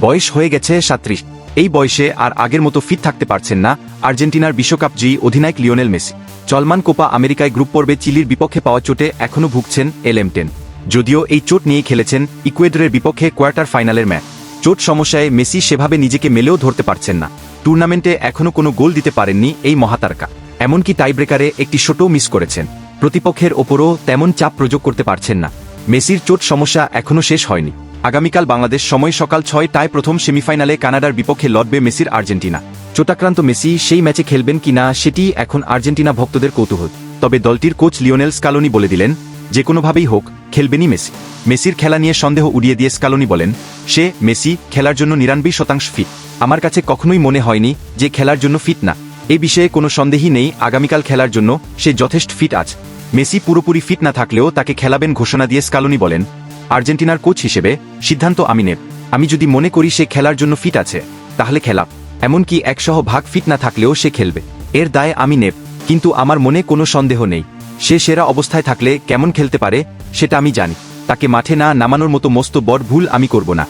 বয়স হয়ে গেছে সাত্রিশ। এই বয়সে আর আগের মতো ফিট থাকতে পারছেন না আর্জেন্টিনার বিশ্বকাপ জয়ী অধিনায়ক লিওনেল মেসি। চলমান কোপা আমেরিকায় গ্রুপ পর্বে চিলির বিপক্ষে পাওয়া চোটে এখনও ভুগছেন এলএম টেন। যদিও এই চোট নিয়ে খেলেছেন ইকুয়েডরের বিপক্ষে কোয়ার্টার ফাইনালের ম্যাচ। চোট সমস্যায় মেসি সেভাবে নিজেকে মেলেও ধরতে পারছেন না। টুর্নামেন্টে এখনও কোনো গোল দিতে পারেননি এই মহাতারকা। এমনকি টাইব্রেকারে একটি শটও মিস করেছেন। প্রতিপক্ষের ওপরও তেমন চাপ প্রয়োগ করতে পারছেন না। মেসির চোট সমস্যা এখনও শেষ হয়নি। আগামীকাল বাংলাদেশ সময় সকাল ছয়টায় প্রথম সেমিফাইনালে কানাডার বিপক্ষে লড়বে মেসির আর্জেন্টিনা। চোটাক্রান্ত মেসি সেই ম্যাচে খেলবেন কিনা সেটি এখন আর্জেন্টিনা ভক্তদের কৌতূহল। তবে দলটির কোচ লিওনেল স্কালোনি বলে দিলেন যে কোনোভাবেই হোক, খেলবেনই মেসি। মেসির খেলা নিয়ে সন্দেহ উড়িয়ে দিয়ে স্কালোনি বলেন, সে মেসি খেলার জন্য নিরানব্বই শতাংশ ফিট। আমার কাছে কখনোই মনে হয়নি যে খেলার জন্য ফিট না। এ বিষয়ে কোনো সন্দেহই নেই, আগামীকাল খেলার জন্য সে যথেষ্ট ফিট আছে মেসি পুরোপুরি ফিট না থাকলেও তাকে খেলাবেন ঘোষণা দিয়ে স্কালোনি বলেন। আর্জেন্টিনার কোচ হিসেবে সিদ্ধান্ত আমি নেব আমি যদি মনে করি সে খেলার জন্য ফিট আছে, তাহলে খেলাব এমনকি একশহ ভাগ ফিট না থাকলেও সে খেলবে। এর দায় আমি নেব কিন্তু আমার মনে কোনো সন্দেহ নেই। সে সেরা অবস্থায় থাকলে কেমন খেলতে পারে, সেটা আমি জানি। তাকে মাঠে না নামানোর মতো মস্ত বড় ভুল আমি করব না।